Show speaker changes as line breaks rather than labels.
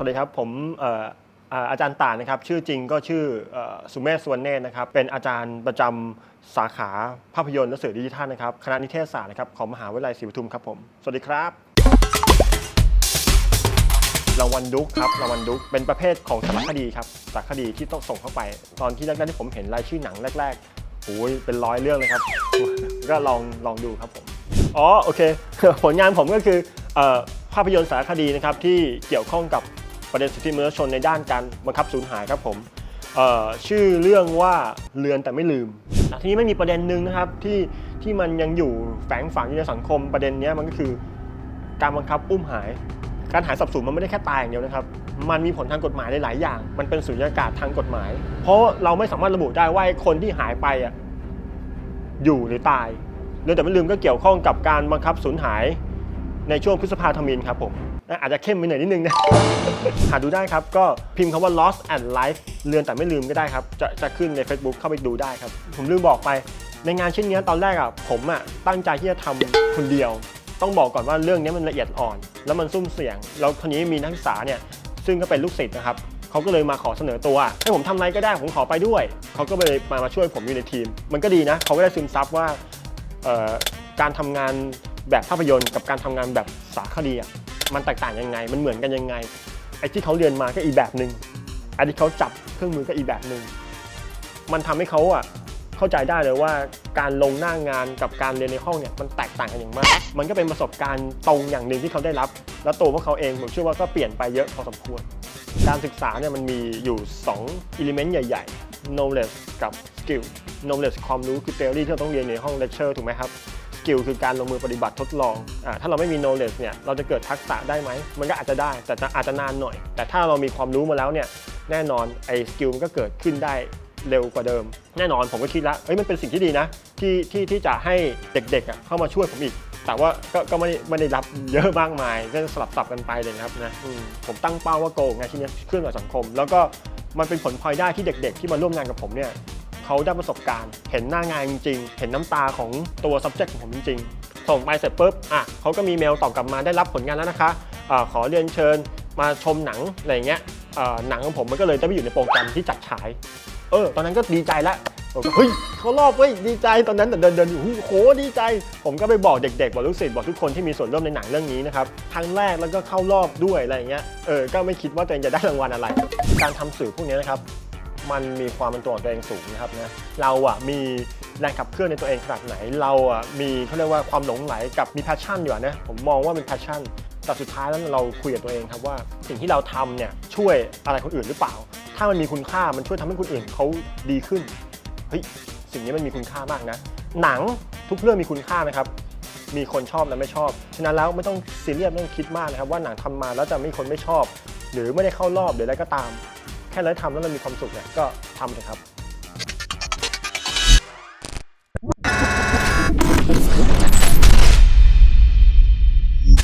สวัสดีครับ ผมอาจารย์ต่านนะครับ ชื่อจริงก็ชื่อสุเมธสวนเนตรนะครับ เป็นอาจารย์ประจำสาขาภาพยนตร์และสื่อดิจิทัลนะครับ คณะนิเทศศาสตร์นะครับของมหาวิทยาลัยศรีปทุมครับผม สวัสดีครับรางวัลดุ๊กครับรางวัลดุ๊กเป็นประเภทของสารคดีครับสารคดีที่ต้องส่งเข้าไป ตอนที่แรกๆที่ผมเห็นรายชื่อหนังแรกๆโอ้ยเป็นร้อยเรื่องเลยครับ ก็ลองลองดูครับผมอ๋อโอเค ผลงานผมก็คือภาพยนตร์สารคดีนะครับที่เกี่ยวข้องกับ ประเด็นสิทธิมนุษยชนในด้านการบังคับสูญหายครับผมชื่อเรื่องว่าเลือนแต่ไม่ลืม ทีนี้ไม่มีประเด็นหนึ่งนะครับที่ที่มันยังอยู่แฝงฝังอยู่ในสังคมประเด็นนี้มันก็คือการบังคับอุ้มหาย การหายสับสูญมันไม่ได้แค่ตายอย่างเดียวนะครับ มันมีผลทางกฎหมายหลายอย่าง มันเป็นสุญญากาศทางกฎหมาย เพราะเราไม่สามารถระบุได้ว่าคนที่หายไปอะอยู่หรือตายเรืองแต่ไม่ลืมก็เกี่ยวข้องกับการบังคับสูญหายในช่วงพฤษภาธมินครับผม อาจจะเข้มไปหน่อยนิดนึงนะหาดูได้ครับ ก็พิมพ์คำว่า lost and life เรือนแต่ไม่ลืมก็ได้ครับ จะจะขึ้นใน Facebook เข้าไปดูได้ครับ ผมลืมบอกไปในงานเช่นนี้ตอนแรกอะผมอะตั้งใจที่จะทำคนเดียว ต้องบอกก่อนว่าเรื่องนี้มันละเอียดอ่อน แล้วมันซุ่มเสี่ยง แล้วคนนี้มีนักศึกษาเนี่ยซึ่งก็เป็นลูกศิษย์นะครับเขาก็เลยมาขอเสนอตัวให้ผมทำอะไรก็ได้ผมขอไปด้วยเขาก็เลยมามาช่วยผมอยู่ในทีม มันก็ดีนะเขาก็ได้ซึมซับว่าการทำงานแบบภาพยนตร์กับการทำงานแบบสารคดี มันแตกต่างยังไง มันเหมือนกันยังไง ไอ้ที่เขาเรียนมาก็อีกแบบหนึ่งไอ้ที่เขาจับเครื่องมือก็อีกแบบหนึ่งมันทำให้เขาอะเข้าใจได้เลยว่าการลงหน้างานกับการเรียนในห้องเนี่ยมันแตกต่างกันอย่างมาก มันก็เป็นประสบการณ์ตรงอย่างหนึ่งที่เขาได้รับ แล้วตัวพวกเขาเองผมเชื่อว่าก็เปลี่ยนไปเยอะพอสมควร การศึกษาเนี่ยมันมีอยู่2 element ใหญ่ ๆ knowledge กับ skill knowledge ความรู้คือ theory ที่เราต้องเรียนในห้อง lecture ถูกไหมครับ skill คือการลงมือปฏิบัติทดลองอาถ้าเราไม่มี knowledge เนี่ยเราจะเกิดทักษะได้ไหม มันก็อาจจะได้แต่อาจจะนานหน่อย แต่ถ้าเรามีความรู้มาแล้วเนี่ยแน่นอนไอ้ skill มันก็เกิดขึ้นได้เร็วกว่าเดิม แน่นอนผมก็คิดแล้วเอ้ยมันเป็นสิ่งที่ดีนะ ที่ที่ที่จะให้เด็กๆเข้ามาช่วยผมอีก แต่ว่าก็ก็ไม่ได้ไม่ได้รับเยอะมากมายก็สลับสับกันไปเลยนะครับนะผมตั้งเป้าว่าโกงานที่นี้เคลื่อนกับสังคม แล้วก็มันเป็นผลพลอยได้ที่เด็ก ๆ ที่มาร่วมงานกับผมเนี่ย เขาได้ประสบการณ์ เห็นหน้างานจริง ๆ เห็นน้ำตาของตัว subject ของผมจริง ๆ ส่งไปเสร็จปุ๊บอะเขาก็มีเมลตอบกลับมาได้รับผลงานแล้วนะคะอาขอเรียนเชิญมาชมหนังอะไรเงี้ยหนังของผมมันก็เลยได้ไปอยู่ในโปรแกรมที่จัดฉาย เออ ตอนนั้นก็ดีใจล้วผมก็เฮ้ยเขารอบเว้ยดีใจตอนนั้นแต่เดินเดินอยู่โหดีใจ ผมก็ไปบอกเด็กๆบอกลูกศิษย์บอกทุกคนที่มีส่วนร่วมในหนังเรื่องนี้นะครับครั้งแรกแล้วก็เข้ารอบด้วยอะไรเงี้ยเออก็ไม่คิดว่าตัวเองจะได้รางวัลอะไร การทำสื่อพวกนี้นะครับ มันมีความเป็นตัวของตัวเองสูงนะครับนะเราอะมีแรงขับเคลื่อนในตัวเองขนาดไหน เราอะมีเขาเรียกว่าความหลงไหลกับมี passion อยู่นะผมมองว่าเป็น passion แต่สุดท้ายแล้วเราคุยกับตัวเองครับว่าสิ่งที่เราทำเนี่ยช่วยอะไรคนอื่นหรือเปล่า ถ้ามันมีคุณค่ามันช่วยทำให้คนอื่นเขาดีขึ้นเฮ้ยสิ่งนี้มันมีคุณค่ามากนะ หนังทุกเรื่องมีคุณค่านะครับมีคนชอบและไม่ชอบ ฉะนั้นแล้วไม่ต้องซีเรียสไม่ต้องคิดมากนะครับว่าหนังทำมาแล้วจะมีคนไม่ชอบ หรือไม่ได้เข้ารอบหรืออะไรก็ตาม แค่ไราทำแล้วเรามีความสุขเนี่ยก็ทำเถอะครับ